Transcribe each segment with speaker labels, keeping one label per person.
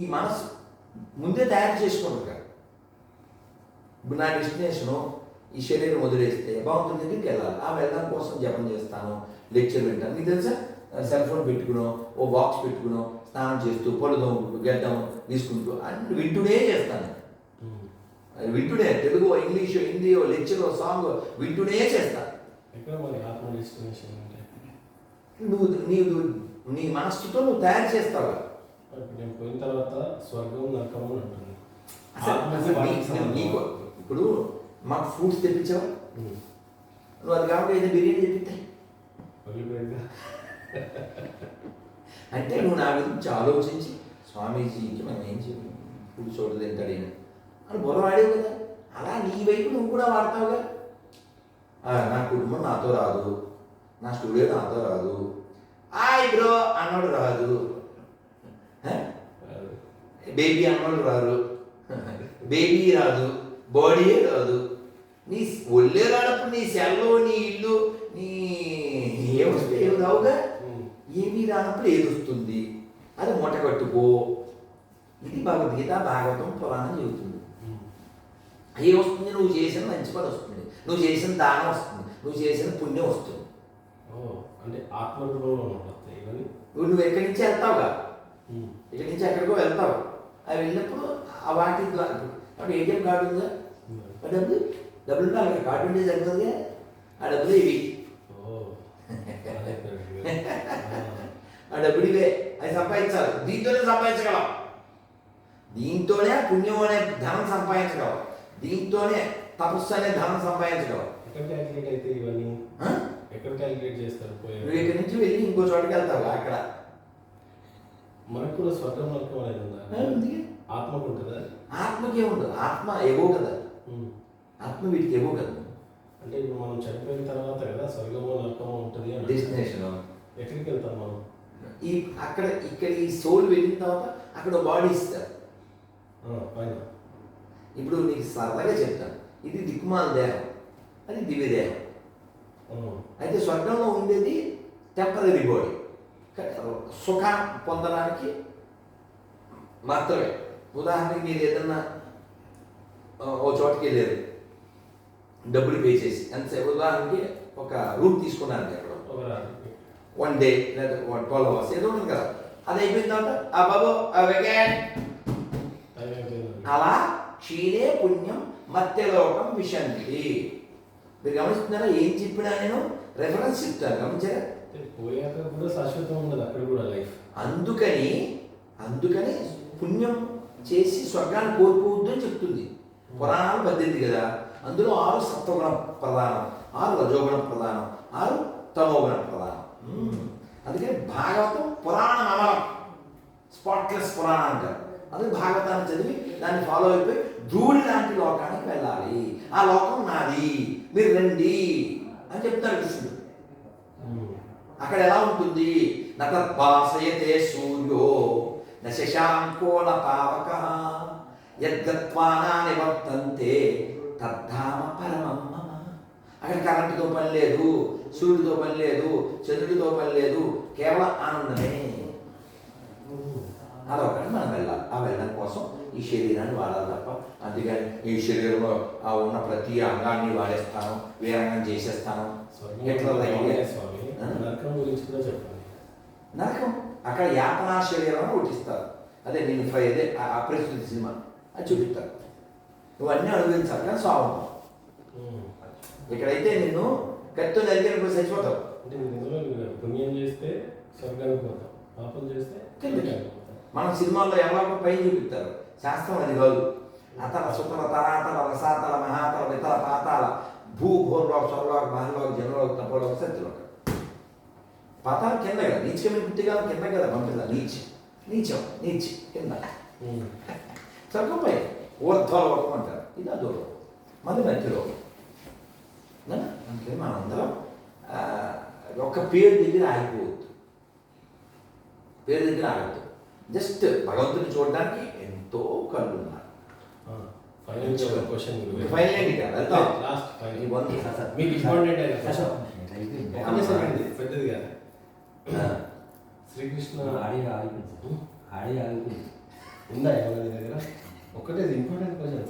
Speaker 1: ఈ మనసు ముందే తయారు చేసుకుంటారు ఇప్పుడు నా డెస్టినేషను ఈ శరీరం వదిలేస్తే భగవంతుని దగ్గరికి వెళ్ళాలి. ఆ వెళ్ళడం కోసం జపం చేస్తాను లెక్చర్ వింటాను. నీకు తెలుసా? సెల్ ఫోన్ పెట్టుకునో ఓ బాక్స్ పెట్టుకునో స్నానం చేస్తూ పొలు తోముకుంటూ గడ్డం తీసుకుంటూ అన్ని వింటూనే చేస్తాను. వింటూనే Telugu English Hindi lecture song వింటూనే చేస్తా.
Speaker 2: ఎక్కడ మరి ఆత్మ డెస్టినేషన్ అంటే?
Speaker 1: నువ్వు నీవు నీ మనస్సుతో నువ్వు తయారు చేస్తావు
Speaker 2: ఇప్పుడు నేను పోయిన తర్వాత స్వర్గం నరకం అని.
Speaker 1: నీకు ఇప్పుడు మాకు ఫ్రూట్స్ తెప్పించావా. నువ్వు అది కాబట్టి ఏదో బిర్యానీ
Speaker 2: వదిలిపోయిందా?
Speaker 1: అంటే నువ్వు నా గురించి ఆలోచించి స్వామీజీకి మనం ఏం చెప్పి ఫుడ్ చోట తింటాడు ఈయన. అని బుర్ర వాడేవు కదా. అలా నీ వైపు నువ్వు కూడా వాడతావుగా? నా కుటుంబం నాతో రాదు. నా స్టూడియో నాతో రాదు. హాయ్ బ్రో అన్నాడు రాదు. బేబీ అన్నోళ్ళు రారు బేబీ రాదు. బాడీ రాదు. నీ ఒళ్ళే రానప్పుడు నీ సెల్లో నీ ఇల్లు నీ ఏమొస్తే ఏమి రావుగా. ఏమీ రానప్పుడు ఏది వస్తుంది? అది మూట కట్టుకో. ఇది భగవద్గీత భాగవతం పురాణం చెబుతుంది.
Speaker 2: ఉమ్.
Speaker 1: ఏ వస్తుంది నువ్వు చేసిన మంచి పని వస్తుంది. నువ్వు చేసిన దానం వస్తుంది. నువ్వు చేసిన పుణ్యం వస్తుంది.
Speaker 2: అంటే ఆత్మ
Speaker 1: నువ్వు నువ్వు ఎక్కడి నుంచి వెళ్తావుగా. ఇక్కడి నుంచి ఎక్కడికో వెళ్తావు. వెళ్ళినప్పుడు ఆ వాటి ద్వారా అప్పుడు ఏటీఎం కార్డు ఉందా? డబ్బులు? డబ్బులు ఉండాలి కదా, కార్డు ఉంటే సరిపోదుగా? ఆ డబ్బులు ఇవి.
Speaker 2: అదే. ఆ.
Speaker 1: డబ్బులు ఇవే. అవి సంపాదించాలి. దీంతోనే సంపాదించగలం. దీంతోనే పుణ్యం అనే ధనం సంపాదించగలం. దీంతోనే తపస్సు అనే ధనం సంపాదించగలం.
Speaker 2: ఎక్కడ
Speaker 1: నుంచి వెళ్ళి ఇంకో చోటుకి వెళ్తావు అక్కడ.
Speaker 2: మనకు కూడా స్వర్గం నరకం అనేది ఉందా?
Speaker 1: ఉంది.
Speaker 2: ఆత్మకు ఉంటుందా?
Speaker 1: ఆత్మకే ఉండదు. ఆత్మ ఏవో కదా. ఆత్మ వీటికి ఏవో కదా.
Speaker 2: అంటే ఇప్పుడు మనం చనిపోయిన తర్వాత కదా స్వర్గము నరకము ఉంటుంది అని
Speaker 1: డెస్టినేషన్
Speaker 2: ఎక్కడికి వెళ్తాం మనం?
Speaker 1: ఈ అక్కడ ఇక్కడ ఈ సోల్ వెళ్ళిన తర్వాత అక్కడ బాడీ ఇస్తారు.
Speaker 2: పైన.
Speaker 1: ఇప్పుడు నీకు సరదాగా చెప్తాను ఇది దిక్కుమాల దేహం. అది దివ్య దేహం. అయితే స్వర్గంలో ఉండేది టెంపరీ బాడీ సుఖం పొందడానికి మాత్రమే. ఉదాహరణకి మీరు ఏదన్నా ఓ చోటుకి వెళ్ళారు డబ్బులు పే చేసి. ఎంతసేపు? ఉదాహరణకి ఒక రూమ్ తీసుకున్నాను అక్కడ. వన్ డే లేదా ట్వెల్వ్ అవర్స్ ఏదో ఉంటుంది కదా. అది అయిపోయిన తర్వాత ఆ బాబు
Speaker 2: అయిపోయింది
Speaker 1: అలా క్షీణే పుణ్యం మత్యలోకం విశంతి. మీరు గమనిస్తున్నారా? ఏం చెప్పినా నేను? రెఫరెన్స్ చెప్తాను. గమనించారా?
Speaker 2: పోయాక కూడా శాశ్వతం ఉండదు అక్కడ కూడా లైఫ్.
Speaker 1: అందుకని అందుకని పుణ్యం చేసి స్వర్గాన్ని కోరుకోవద్దు అని చెప్తుంది. పురాణాలు పద్దెనిమిది కదా? అందులో ఆరు సత్వగుణ ప్రధానం ఆరు రజోగుణ ప్రధానం ఆరు తమోగుణ ప్రధానం. అందుకని భాగవతం పురాణం అమలం స్పాట్లెస్ పురాణం అంటారు. అందుకే భాగవతాన్ని చదివి దాన్ని ఫాలో అయిపోయి ధూళి లాంటి లోకానికి వెళ్ళాలి. ఆ లోకం నాది మీరు రండి అని చెప్తారు కృష్ణుడు. అక్కడ ఎలా ఉంటుంది? నతద్భాసయతే సూర్యో న శశాంకో న పావక. యద్గత్వానా నివర్తంతే తద్ధామ పరమం అక్కడ కరెంటుతో పని లేదు సూర్యుడితో పని లేదు చంద్రుడితో పని లేదు కేవలం ఆనందమే. అదొకటి మనం వెళ్ళాలి ఆ వెళ్ళడం కోసం ఈ శరీరాన్ని వాడాలి తప్ప అందుకని ఈ శరీరంలో ఆ ఉన్న ప్రతి అంగాన్ని వాడేస్తాను వీరంగం చేసేస్తాను. ఎట్లా?
Speaker 2: నరకం గురించి కూడా చెప్పండి
Speaker 1: నరకం? అక్కడ యాతనా శరీరం అని ఒకటిస్తారు అదే నేను ఫ్రై అదే ప్రస్తుతి సినిమా. అది చూపిస్తారు. నువ్వు అన్నీ అనుభవించాలి కానీ సాగు
Speaker 2: ఉమ్.
Speaker 1: ఇక్కడైతే నిన్ను కత్తితో నరికినప్పుడు చచ్చిపోతావు.
Speaker 2: అంటే పుణ్యం చేస్తే స్వర్గానికి పోతాం పాపం చేస్తే
Speaker 1: మన సినిమాల్లో ఎవరో పైన చూపిస్తారు. శాస్త్రం అది కాదు. అతల సుతల తరాతల రసాతల మహాతల వితల పాతాల భూ భూర్లోక స్వర్లోక మహర్లోక జనలోక తపలోక సత్యలోక. పాతాల కింద కదా నీచకమైన పుట్టిగా కింద కదా పంపిస్తారు నీచ్ నీచం నీచ్ కింద. స్వర్గంపై ఊర్ధ్వలోకం అంటారు ఇది అదోలో మళ్ళీ మధ్యలోకం? అందుకని మనందరం ఆ, ఒక పేరు దగ్గర ఆగిపోవద్దు పేరు దగ్గర ఆగద్దు జస్ట్ భగవంతుని చూడడానికి ఎంతో కళ్ళు ఉన్నారు
Speaker 2: ఫైనల్
Speaker 1: ఇక? వెళ్తాం.
Speaker 2: లాస్ట్ మీకు ఇంపార్టెంట్ పెద్దది కాదు శ్రీకృష్ణ
Speaker 3: ఆడియో ఆగిపోయింది. ఆడియో ఆగిపోయింది.
Speaker 2: ఉందా నీ దగ్గర? ఒక్కటే ఇంపార్టెంట్ క్వశ్చన్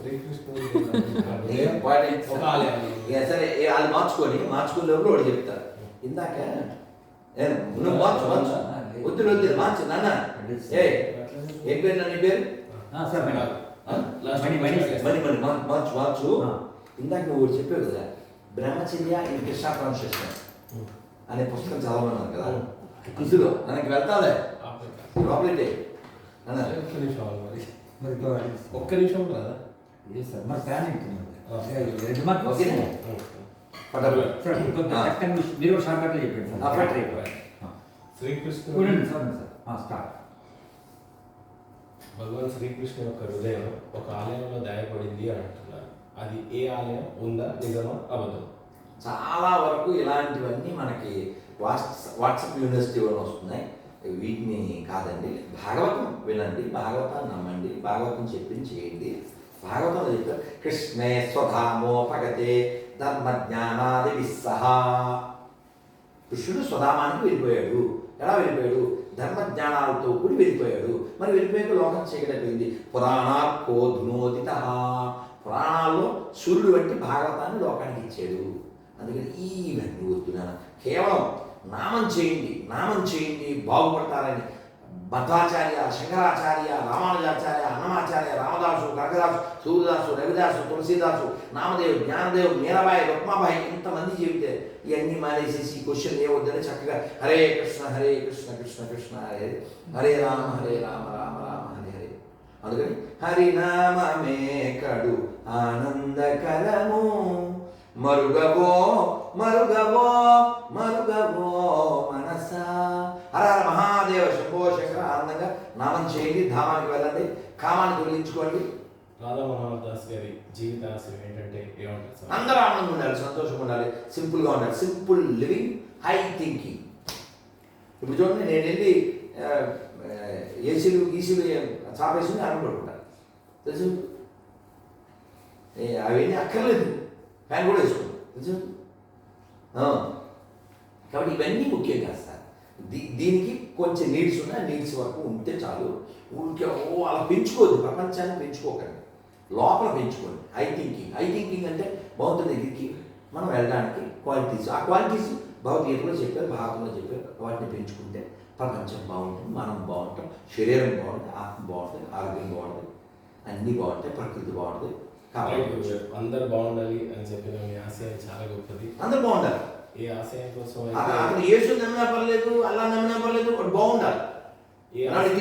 Speaker 1: ఇక సరే వాళ్ళు మార్చుకొని మార్చుకునే లోపల వాడు చెప్తారు ఇందాక నువ్వు మార్చు మార్చు. వద్దు వద్దు మార్చు నాన్న. ఏ ఏం పేరు నాన్న పేరు. మరి మరి మార్- మార్చు మార్చు. ఇందాక నువ్వు ఒకటి చెప్పావు కదా బ్రహ్మచర్య ఇన్ కృష్ణ కాన్షియస్నెస్ అనే పుస్తకం చదవమన్నాను కదా. అందులో మనకి వెళ్తాలే లోపలికి
Speaker 2: ఒక్క నిమిషం ఆగు మరి.
Speaker 3: ఏ సార్ మరి ప్లాన్ ఏంటి
Speaker 2: ఆ.
Speaker 3: రెండు మార్కులు
Speaker 1: ఓకేనా? పట్టదు
Speaker 3: సార్ కొంచెం
Speaker 1: ఆ.
Speaker 3: చక్కని విషయం. మీరు కూడా షార్ట్ కట్లో చెప్పండి.
Speaker 2: శ్రీకృష్ణుడు.
Speaker 3: చూడండి సార్ సార్. ఆ, స్టార్ట్.
Speaker 2: భగవాన్ శ్రీకృష్ణ యొక్క హృదయం ఒక ఆలయంలో దాయపడింది అని అంటున్నారు. అది ఏ ఆలయం? ఉందా నిజమా? అబద్ధం
Speaker 1: చాలా వరకు ఇలాంటివన్నీ మనకి వాట్స్ వాట్సాప్ యూనివర్సిటీలో వస్తున్నాయి. వీటిని కాదండి భాగవతం వినండి భాగవతాన్ని నమ్మండి భాగవతం చెప్పింది చేయండి. భాగవతంలో చెప్పారు కృష్ణే స్వధామోపగతే ధర్మజ్ఞానాది విస్సహ. కృష్ణుడు స్వధామానికి వెళ్ళిపోయాడు. ఎలా వెళ్ళిపోయాడు? ధర్మజ్ఞానాలతో కూడి వెళ్ళిపోయాడు. మరి వెళ్ళిపోయాక లోకం చీకటైపోయింది. పురాణార్కో ధునోదిత పురాణాల్లో సూర్యుడు వంటి భాగవతాన్ని లోకానికి ఇచ్చాడు. అందుకని ఇవన్నీ వద్దున్నాను కేవలం నామం చేయండి నామం చేయండి బాగుపడతారని భద్రాచార్య శంకరాచార్య రామానుజాచార్య అన్నమాచార్య రామదాసు కనకదాసు సూర్యదాసు రవిదాసు తులసీదాసు నామదేవ్ జ్ఞానదేవ్ మీరాబాయి రుక్మాబాయి ఇంతమంది చెబితే ఇవన్నీ మానేసేసి క్వశ్చన్ ఏవద్దని చక్కగా హరే కృష్ణ హరే కృష్ణ కృష్ణ కృష్ణ హరే హరే రామ హరే రామ రామ రామ హరే హరే. అందుకని హరినామే కడు ఆనందకరము. మరుగవో మరుగవో మరుగవో మనస. హర హర మహాదేవ శంభో శంకర ఆనందంగా నామం చేయండి ధామానికి వెళ్ళండి కామాన్ని తొలగించుకోండి
Speaker 2: రాధా మనోహర్ దాస్ గారి జీవితాశయం ఏంటంటే ఏమంటారు
Speaker 1: అందరూ ఆనందంగా ఉండాలి సంతోషంగా ఉండాలి సింపుల్గా ఉండాలి సింపుల్ లివింగ్ హై థింకింగ్. ఇప్పుడు చూడండి నేను వెళ్ళి ఏసీలు గీసీలు చాపేసుకుని అనుకుంటుంటాను తెలుసు? అవన్నీ అక్కర్లేదు. ప్యాన్ కూడా వేసుకోండి. కాబట్టి ఇవన్నీ ముఖ్యం కాదు సార్. దీ దీనికి కొంచెం నీడ్స్ ఉన్నాయి నీడ్స్ వరకు ఉంటే చాలు. ఊరికే ఓ అలా పెంచుకోవద్దు. ప్రపంచాన్ని పెంచుకోకండి. లోపల పెంచుకోండి. ఐ థింకింగ్ ఐ థింకింగ్ అంటే భగవంతుడి దగ్గరికి మనం వెళ్ళడానికి క్వాలిటీస్ ఆ క్వాలిటీస్ భగవద్గీతలో చెప్పారు భారతంలో చెప్పారు వాటిని పెంచుకుంటే ప్రపంచం బాగుంటుంది మనం బాగుంటాం శరీరం బాగుంటుంది ఆత్మ బాగుంటుంది ఆరోగ్యం బాగుంటుంది అన్నీ బాగుంటాయి ప్రకృతి బాగుంటుంది.
Speaker 2: అందరు బాగుండాలి అని చెప్పిన మీ ఆశయం చాలా గొప్పది.
Speaker 1: అందరూ బాగుండాలి.
Speaker 2: ఏ ఆశయం కోసం
Speaker 1: అతను యేసు నమ్మినా పర్లేదు అల్లా నమ్మినా పర్లేదు వాడు బాగుండాలి.